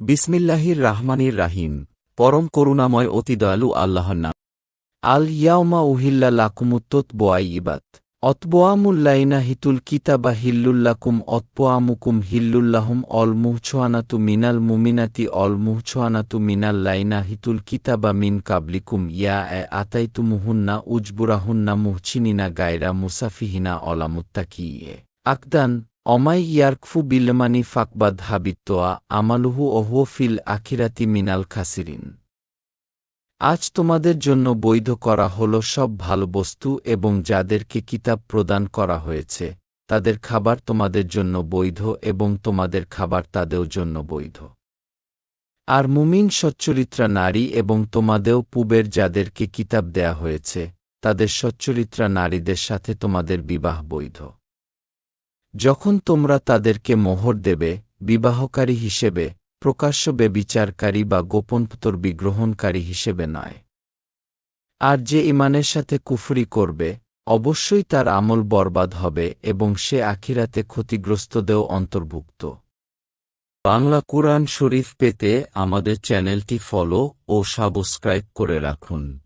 বিসমিল্লাহির রাহমানির রাহিম। পরম করুণাময় অতি দয়ালু আল্লাহর নাম। আল ইয়াউমা উহিল্লা লাকুমুত্তত বোয়াইবাত অতবোয়ামুল্লাইনা হিতুল কিতাবা হিল্লুল্লাকুম অতপোয়ামুকুম হিল্লুল্লাহুম অল মুহছোয়ানাতু মিনাল মুমিনাতি, অল মুহছোয়ানাতু মিনাল লাইনা হিতুল কিতাবা মিন কাবলিকুম, ইয়া এ আতাইতুমুহুন্না উজবুরাহুন্না মুহচিনিনা গায়রা মুসাফিহিনা অলামুত্তাকিয়ে। আকদান অমাই ইয়ারকফু বিলমানি ফাকবাদ হাবিত্তোয়া আমালুহু ওহুও ফিল আখিরাতি মিনাল খাসিরিন। আজ তোমাদের জন্য বৈধ করা হল সব ভালো বস্তু এবং যাদেরকে কিতাব প্রদান করা হয়েছে, তাদের খাবার তোমাদের জন্য বৈধ এবং তোমাদের খাবার তাদের জন্য বৈধ। আর মুমিন সচ্চরিত্রা নারী এবং তোমাদেও পূবের যাদেরকে কিতাব দেয়া হয়েছে, তাদের সচ্চরিত্রা নারীদের সাথে তোমাদের বিবাহ বৈধ। যখন তোমরা তাদেরকে মোহর দেবে, বিবাহকারী হিসেবে, প্রকাশ্য বেবিচারকারী বা গোপনপুতর বিগ্রহণকারী হিসেবে নয়। আর যে ইমানের সাথে কুফরি করবে, অবশ্যই তার আমল বরবাদ হবে এবং সে আখিরাতে ক্ষতিগ্রস্তদেও অন্তর্ভুক্ত। বাংলা কুরআন শরীফ পেতে আমাদের চ্যানেলটি ফলো ও সাবস্ক্রাইব করে রাখুন।